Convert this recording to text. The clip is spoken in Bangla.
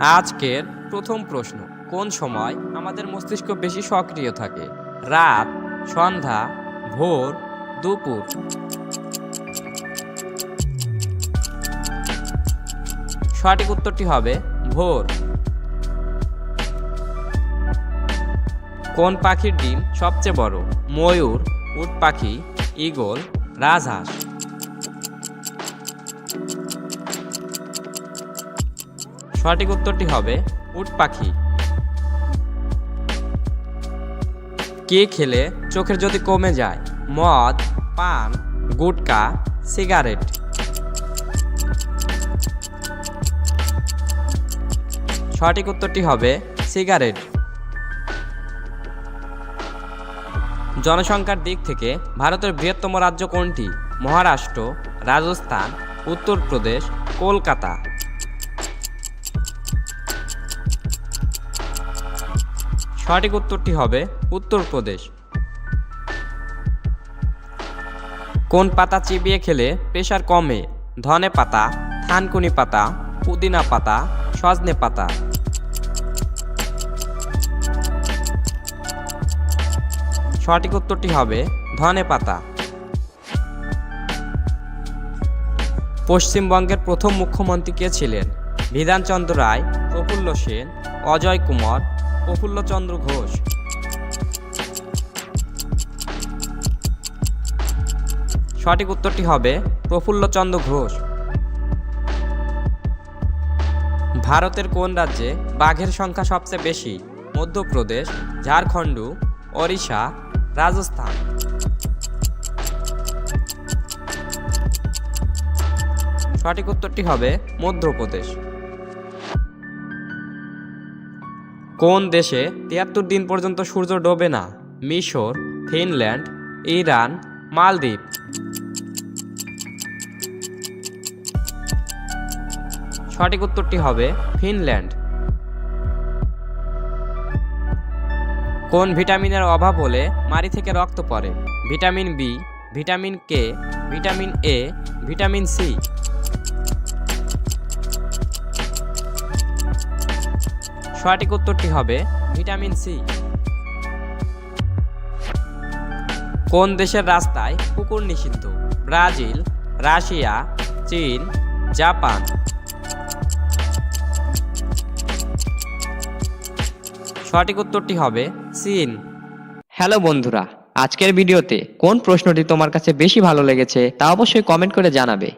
আজকের প্রথম প্রশ্ন, কোন সময় আমাদের মস্তিষ্ক বেশি সক্রিয় থাকে? রাত, সন্ধ্যা, ভোর, দুপুর। সঠিক উত্তরটি হবে ভোর। কোন পাখির ডিম সবচেয়ে বড়? ময়ূর, উট পাখি, ঈগল, রাজহাঁস। সঠিক উত্তরটি হবে উট পাখি। কে খেলে চোখের যদি কমে যায়? মদ, পান, গুটকা, সিগারেট। সঠিক উত্তরটি হবে সিগারেট। জনসংখ্যার দিক থেকে ভারতের বৃহত্তম রাজ্য কোনটি? মহারাষ্ট্র, রাজস্থান, উত্তরপ্রদেশ, কলকাতা। সঠিক উত্তরটি হবে উত্তরপ্রদেশ। কোন পাতা চিবিয়ে খেলে প্রেশার কমে? ধনে পাতা, থানকুনি পাতা, পুদিনা পাতা, সজনে পাতা। সঠিক উত্তরটি হবে ধনে পাতা। পশ্চিমবঙ্গের প্রথম মুখ্যমন্ত্রী কে ছিলেন? বিধানচন্দ্র রায়, প্রফুল্ল সেন, অজয় কুমার প্রফুল্লচন্দ্র ঘোষ। সঠিক উত্তরটি হবে প্রফুল্লচন্দ্র ঘোষ। ভারতের কোন রাজ্যে বাঘের সংখ্যা সবচেয়ে বেশি? মধ্যপ্রদেশ, ঝাড়খণ্ড, ওড়িশা, রাজস্থান। সঠিক উত্তরটি হবে মধ্যপ্রদেশ। কোন দেশে তিয়াত্তর দিন পর্যন্ত সূর্য ডোবে না? মিশর, ফিনল্যান্ড, ইরান, মালদ্বীপ। সঠিক উত্তরটি হবে ফিনল্যান্ড। কোন ভিটামিনের অভাব হলে মারি থেকে রক্ত পড়ে? Vitamin B, vitamin K, vitamin A, vitamin C. সঠিক উত্তরটি হবে ভিটামিন সি। কোন দেশের রাস্তায় কুকুর নিষিদ্ধ? ব্রাজিল, রাশিয়া, চীন, জাপান। সঠিক উত্তরটি হবে চীন। হ্যালো বন্ধুরা, আজকের ভিডিওতে কোন প্রশ্নটি তোমার কাছে বেশি ভালো লেগেছে তা অবশ্যই কমেন্ট করে জানাবে।